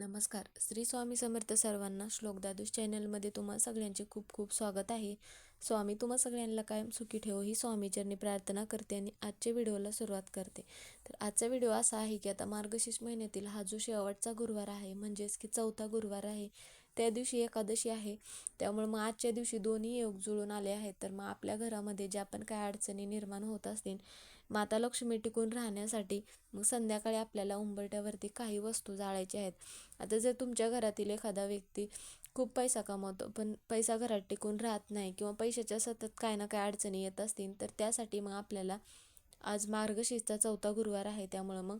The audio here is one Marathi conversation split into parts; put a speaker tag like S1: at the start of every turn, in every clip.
S1: नमस्कार. श्री स्वामी समर्थ सर्वांना श्लोक दादूश चॅनलमध्ये तुम्हा सगळ्यांचे खूप खूप स्वागत आहे. स्वामी तुम्हा सगळ्यांना कायम सुखी ठेवो ही स्वामीचरणी प्रार्थना करते आणि आजच्या व्हिडिओला सुरुवात करते. तर आजचा व्हिडिओ असा आहे की आता मार्गशीर्ष महिन्यातील हा जो शेवटचा गुरुवार आहे म्हणजेच की चौथा गुरुवार आहे त्या दिवशी एकादशी आहे. त्यामुळे मग आजच्या दिवशी दोन्ही योग जुळून आले आहेत. तर मग आपल्या घरामध्ये ज्या पण काय अडचणी निर्माण होत असतील माता लक्ष्मी टिकून राहण्यासाठी मग संध्याकाळी आपल्याला उंबरट्यावरती काही वस्तू जाळायच्या आहेत. आता जर तुमच्या घरातील एखादा व्यक्ती खूप पैसा कमावतो पण पैसा घरात टिकून राहत नाही किंवा पैशाच्या सतत काय ना काय अडचणी येत असतील तर त्यासाठी मग आपल्याला आज मार्गशीर्षचा चौथा गुरुवार आहे त्यामुळं मग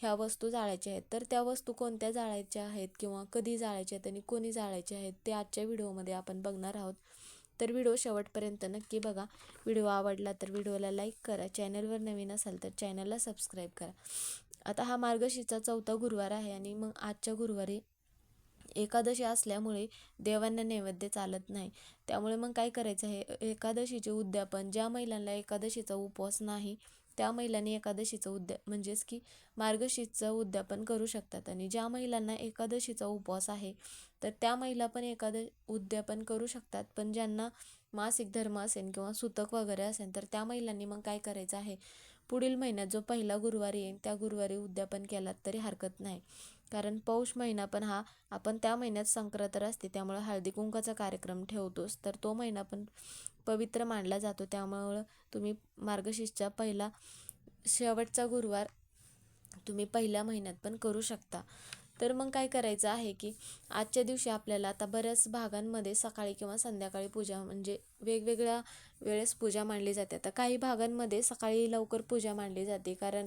S1: ह्या वस्तू जाळायच्या आहेत. तर त्या वस्तू कोणत्या जाळायच्या आहेत किंवा कधी जाळायच्या आहेत आणि कोणी जाळायच्या आहेत ते आजच्या व्हिडिओमध्ये आपण बघणार आहोत. तर व्हिडिओ शेवटपर्यंत नक्की बघा. व्हिडिओ आवडला तर व्हिडिओला लाईक करा. चॅनलवर नवीन असाल तर चॅनलला सबस्क्राईब करा. आता हा मार्गशीचा चौथा गुरुवार आहे आणि मग आजच्या गुरुवारी एकादशी असल्यामुळे देवांना नैवेद्य चालत नाही. त्यामुळे मग काय करायचं आहे? एकादशीचे उद्यापन ज्या महिलांना एकादशीचा उपवास नाही त्या महिलांनी एकादशीचं उद्या म्हणजेच की मार्गशीचं उद्यापन करू शकतात. आणि ज्या महिलांना एकादशीचा उपवास आहे तर त्या महिला पण एखादं उद्यापन करू शकतात. पण ज्यांना मासिक धर्म असेल किंवा सुतक वगैरे असेल तर त्या महिलांनी मग काय करायचं आहे? पुढील महिन्यात जो पहिला गुरुवारी येईल त्या गुरुवारी उद्यापन केलात तरी हरकत नाही. कारण पौष महिना पण हा आपण त्या महिन्यात संक्रांत असते त्यामुळं हळदी कुंकाचा कार्यक्रम ठेवतोच. तर तो महिना पण पवित्र मानला जातो. त्यामुळं तुम्ही मार्गशीर्षचा पहिला शेवटचा गुरुवार तुम्ही पहिल्या महिन्यात पण करू शकता. तर मग काय करायचं आहे की आजच्या दिवशी आपल्याला आता बऱ्याच भागांमध्ये सकाळी किंवा संध्याकाळी पूजा म्हणजे वेगवेगळ्या वेळेस पूजा मांडली जाते. आता काही भागांमध्ये सकाळी लवकर पूजा मांडली जाते. कारण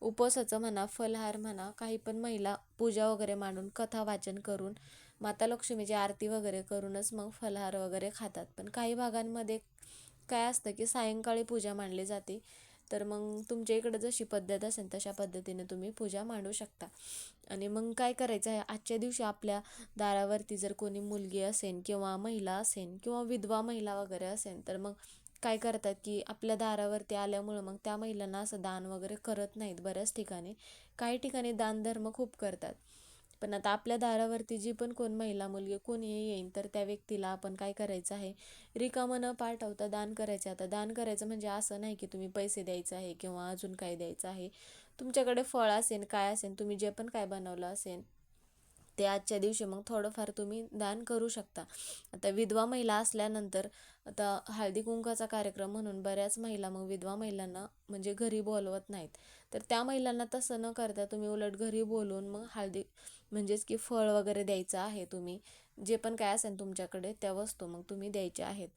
S1: उपवासाचं म्हणा फलहार म्हणा काही पण महिला पूजा वगैरे मांडून कथा वाचन करून माता लक्ष्मीची आरती वगैरे करूनच मग फलहार वगैरे खातात. पण काही भागांमध्ये काय असतं की सायंकाळी पूजा मांडली जाते. तर मग तुमच्या इकडं जशी पद्धत असेल तशा पद्धतीने तुम्ही पूजा मांडू शकता. आणि मग काय करायचं आहे? आजच्या दिवशी आपल्या दारावरती जर कोणी मुलगी असेल किंवा महिला असेल किंवा विधवा महिला वगैरे असेल तर मग काय करतात की आपल्या दारावरती आल्यामुळं मग त्या महिलांना असं दान वगैरे करत नाहीत बऱ्याच ठिकाणी. काही ठिकाणी दानधर्म खूप करतात. पण आता आपल्या दारावरती जी पण कोण महिला मुलगी कोणीही येईन तर त्या व्यक्तीला आपण काय करायचं आहे? रिकामं न पाठवता दान करायचं आता दान करायचं म्हणजे असं नाही की तुम्ही पैसे द्यायचं आहे किंवा अजून काय द्यायचं आहे. तुमच्याकडे फळ असेल काय असेल तुम्ही जे पण काय बनवलं असेल ते आजच्या दिवशी मग थोडंफार तुम्ही दान करू शकता. आता विधवा महिला असल्यानंतर आता हळदी कुंकाचा कार्यक्रम म्हणून बऱ्याच महिला मग विधवा महिलांना म्हणजे घरी बोलवत नाहीत. तर त्या महिलांना तसं न करता तुम्ही उलट घरी बोलवून मग हळदी म्हणजेच की फळ वगैरे द्यायचं आहे तुम्ही जे पण काय असेल तुमच्याकडे त्या वस्तू मग तुम्ही द्यायच्या आहेत.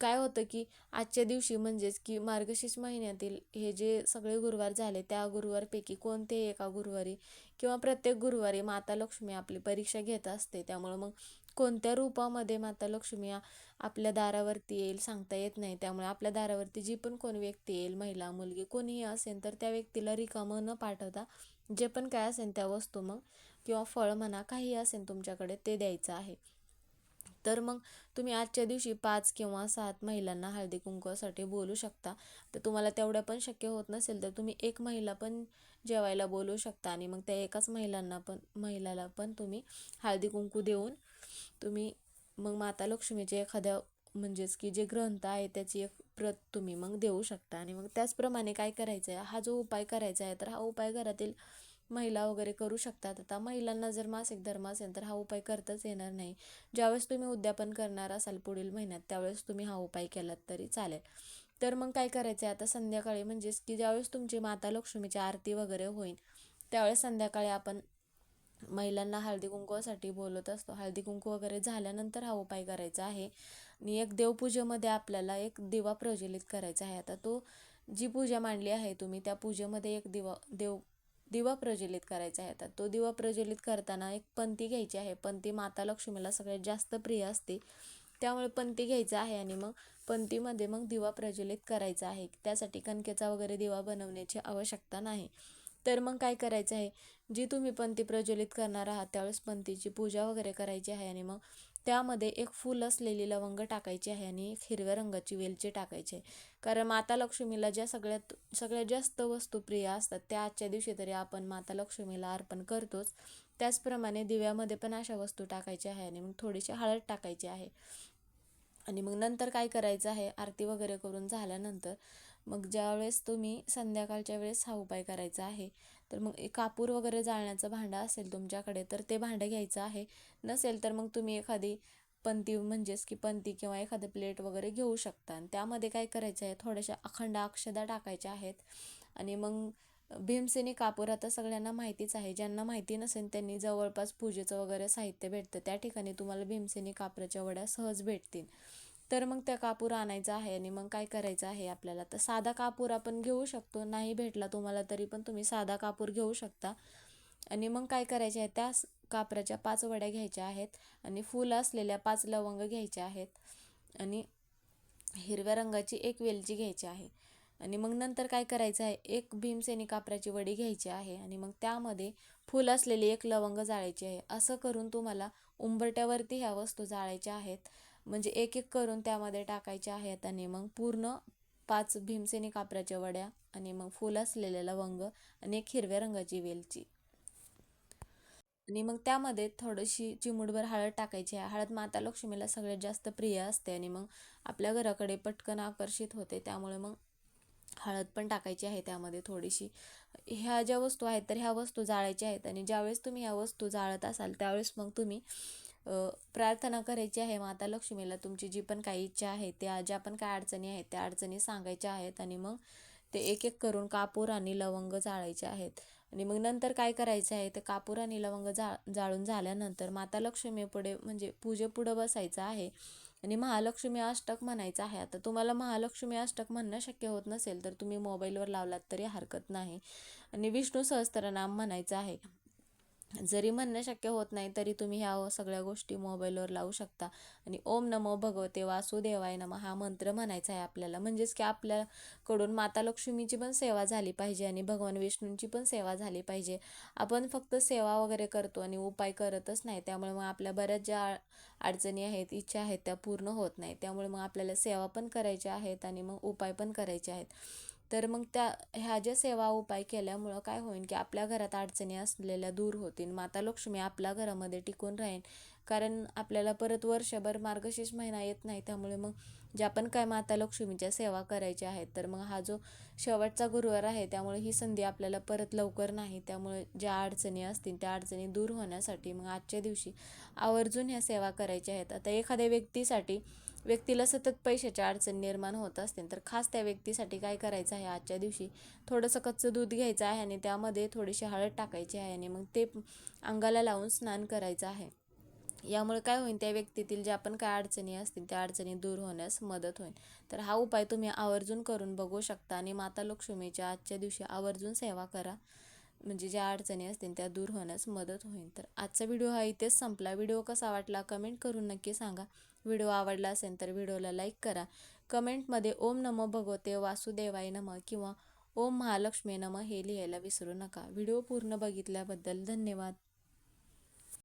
S1: काय होतं की आजच्या दिवशी म्हणजेच की मार्गशीर्ष महिन्यातील हे जे सगळे गुरुवार झाले त्या गुरुवारपैकी कोणते एका गुरुवारी किंवा प्रत्येक गुरुवारी माता लक्ष्मी आपली परीक्षा घेत असते त्यामुळं मग कोणत्या रूपामध्ये माता लक्ष्मी आपल्या दारावरती येईल सांगता येत नाही. त्यामुळे आपल्या दारावरती जी पण कोण व्यक्ती येईल महिला मुलगी कोणीही असेल तर त्या व्यक्तीला रिकामं न पाठवता जे पण काय असेल त्या वस्तू मग किंवा फळ म्हणा काही असेल तुमच्याकडे ते द्यायचं आहे. तर मग तुम्ही आजच्या दिवशी पाच किंवा सात महिलांना हळदी कुंकवासाठी बोलू शकता. तर तुम्हाला तेवढ्या पण शक्य होत नसेल तर तुम्ही एक महिला पण जेवायला बोलू शकता आणि मग त्या एकाच महिलांना पण महिलाला पण तुम्ही हळदी कुंकू देऊन तुम्ही मग माता लक्ष्मीचे एखाद्या म्हणजेच की जे ग्रंथ आहे त्याची एक प्रत तुम्ही मग देऊ शकता. आणि मग त्याचप्रमाणे काय करायचं आहे हा जो उपाय करायचा आहे तर हा उपाय घरातील महिला वगैरे करू शकतात. आता महिलांना जर मासिक धर्म असेल तर हा उपाय करताच येणार नाही. ज्यावेळेस तुम्ही उद्यापन करणार असाल पुढील महिन्यात त्यावेळेस तुम्ही हा उपाय केलात तरी चालेल. तर मग काय करायचं आहे आता संध्याकाळी म्हणजेच की ज्यावेळेस तुमची माता लक्ष्मीची आरती वगैरे होईल त्यावेळेस संध्याकाळी आपण महिलांना हळदी कुंकवासाठी बोलत असतो. हळदी कुंकू वगैरे झाल्यानंतर हा उपाय करायचा आहे. आणि एक देवपूजेमध्ये आपल्याला एक दिवा प्रज्वलित करायचा आहे. आता तो जी पूजा मांडली आहे तुम्ही त्या पूजेमध्ये एक दिवा देव दिवा प्रज्वलित करायचा आहे. आता तो दिवा प्रज्वलित करताना एक पंती घ्यायची आहे. पंती माता लक्ष्मीला सगळ्यात जास्त प्रिय असते. त्यामुळे पंती घ्यायचं आहे आणि मग पंतीमध्ये मग दिवा प्रज्वलित करायचा आहे. त्यासाठी कणकेचा वगैरे दिवा बनवण्याची आवश्यकता नाही. तर मग काय करायचं आहे? जी तुम्ही पंती प्रज्वलित करणार आहात त्यावेळेस पंतीची पूजा वगैरे करायची आहे आणि मग त्यामध्ये एक फूल असलेली लवंग टाकायची आहे आणि एक हिरव्या रंगाची वेलची टाकायची आहे. कारण माता लक्ष्मीला ज्या सगळ्यात सगळ्यात जास्त वस्तू प्रिय असतात त्या आजच्या दिवशी तरी आपण माता लक्ष्मीला अर्पण करतोच. त्याचप्रमाणे दिव्यामध्ये पण अशा वस्तू टाकायच्या आहे आणि मग थोडीशी हळद टाकायची आहे. आणि मग नंतर काय करायचं आहे? आरती वगैरे करून झाल्यानंतर मग ज्यावेळेस तुम्ही संध्याकाळच्या वेळेस हा उपाय करायचा आहे तर मग एक कापूर वगैरे जाळण्याचं भांडं असेल तुमच्याकडे तर ते भांडं घ्यायचं आहे. नसेल तर मग तुम्ही एखादी पंती म्हणजेच की पंती किंवा एखादं प्लेट वगैरे घेऊ शकता. आणि त्यामध्ये काय करायचं आहे थोड्याशा अखंड अक्षदा टाकायच्या आहेत. आणि मग भीमसेनी कापूर आता सगळ्यांना माहितीच आहे. ज्यांना माहिती नसेल त्यांनी जवळपास पूजेचं वगैरे साहित्य भेटतं. त्या ठिकाणी तुम्हाला भीमसेनी कापराच्या वड्या सहज भेटतील. तर मग त्या कापूर आणायचा आहे आणि मग काय करायचं आहे आपल्याला? तर साधा कापूर आपण घेऊ शकतो. नाही भेटला तुम्हाला तरी पण तुम्ही साधा कापूर घेऊ शकता. आणि मग काय करायचे आहे? त्या कापराच्या पाच वड्या घ्यायच्या आहेत आणि फुलं असलेल्या पाच लवंग घ्यायच्या आहेत. आणि हिरव्या रंगाची एक वेलची घ्यायची आहे. आणि मग नंतर काय करायचं आहे? एक भीमसेनी कापराची वडी घ्यायची आहे आणि मग त्यामध्ये फुल असलेली एक लवंग जाळायची आहे. असं करून तुम्हाला उंबरट्यावरती ह्या वस्तू जाळायच्या आहेत. म्हणजे एक एक करून त्यामध्ये टाकायचे आहेत आणि मग पूर्ण पाच भीमसेनी कापराच्या वड्या आणि मग फुल असलेले लवंग आणि एक हिरव्या रंगाची वेलची. आणि मग त्यामध्ये थोडीशी चिमुडभर हळद टाकायची आहे. हळद माता लक्ष्मीला सगळ्यात जास्त प्रिय असते आणि मग आपल्या घराकडे पटकन आकर्षित होते. त्यामुळे मग हळद पण टाकायची आहे त्यामध्ये थोडीशी. ह्या ज्या वस्तू आहेत तर ह्या वस्तू जाळायच्या आहेत आणि ज्यावेळेस तुम्ही ह्या वस्तू जाळत असाल त्यावेळेस मग तुम्ही प्रार्थना करायची आहे माता लक्ष्मीला. तुमची जी पण काही इच्छा आहे त्या ज्या पण काय अडचणी आहेत त्या अडचणी सांगायच्या आहेत आणि मग ते एक एक करून कापूर आणि लवंग जाळायचे आहेत. आणि मग नंतर काय करायचं आहे ते कापूर आणि लवंग जा जाळून झाल्यानंतर माता लक्ष्मीपुढे म्हणजे पूजेपुढं बसायचं आहे. आणि महालक्ष्मी अष्टक म्हणायचं आहे. आता तुम्हाला महालक्ष्मी अष्टक म्हणणं शक्य होत नसेल तर तुम्ही मोबाईलवर लावलात तरी हरकत नाही. आणि विष्णू सहस्त्रनाम म्हणायचं आहे. जरी म्हणणं शक्य होत नाही तरी तुम्ही ह्या सगळ्या गोष्टी मोबाईलवर लावू शकता. आणि ओम नमो भगवते वासुदेवाय नम हा मंत्र म्हणायचा आहे आपल्याला. म्हणजेच की आपल्याकडून माता लक्ष्मीची पण सेवा झाली पाहिजे आणि भगवान विष्णूंची पण सेवा झाली पाहिजे. आपण फक्त सेवा वगैरे करतो आणि उपाय करतच नाही. त्यामुळे मग आपल्या बऱ्याच ज्या अडचणी आहेत इच्छा आहेत त्या पूर्ण होत नाही. त्यामुळे मग आपल्याला सेवा पण करायच्या आहेत आणि मग उपाय पण करायचे आहेत. तर मग त्या ह्या ज्या सेवा उपाय केल्यामुळं काय होईल की आपल्या घरात अडचणी असलेल्या दूर होतील. माता लक्ष्मी आपल्या घरामध्ये टिकून राहील कारण आपल्याला परत वर्षभर मार्गशीर्ष महिना येत नाही. त्यामुळे मग ज्या पण काय माता लक्ष्मीच्या सेवा करायच्या आहेत तर मग हा जो शेवटचा गुरुवार आहे त्यामुळे ही संधी आपल्याला परत लवकर नाही. त्यामुळे ज्या अडचणी असतील त्या अडचणी दूर होण्यासाठी मग आजच्या दिवशी आवर्जून ह्या सेवा करायच्या आहेत. आता एखाद्या व्यक्तीसाठी व्यक्तीला सतत पैशाच्या अडचण निर्माण होत असतील तर खास त्या व्यक्तीसाठी काय करायचं आहे? आजच्या दिवशी थोडंसं कच्चं दूध घ्यायचं आहे आणि त्यामध्ये थोडीशी हळद टाकायची आहे आणि मग ते अंगाला लावून स्नान करायचं आहे. यामुळे काय होईल? त्या व्यक्तीतील ज्या पण काय अडचणी असतील त्या अडचणी दूर होण्यास मदत होईल. तर हा उपाय तुम्ही आवर्जून करून बघू शकता आणि माता लक्ष्मीच्या आजच्या दिवशी आवर्जून सेवा करा. म्हणजे ज्या अडचणी असतील त्या दूर होण्यास मदत होईल. तर आजचा व्हिडिओ हा इथेच संपला. व्हिडिओ कसा वाटला कमेंट करून नक्की सांगा. व्हिडिओ आवडला असेल तर व्हिडिओला लाईक करा. कमेंटमध्ये ओम नमो भगवते वासुदेवाय नम किंवा ओम महालक्ष्मी नम हे लिहायला विसरू नका. व्हिडिओ पूर्ण बघितल्याबद्दल धन्यवाद.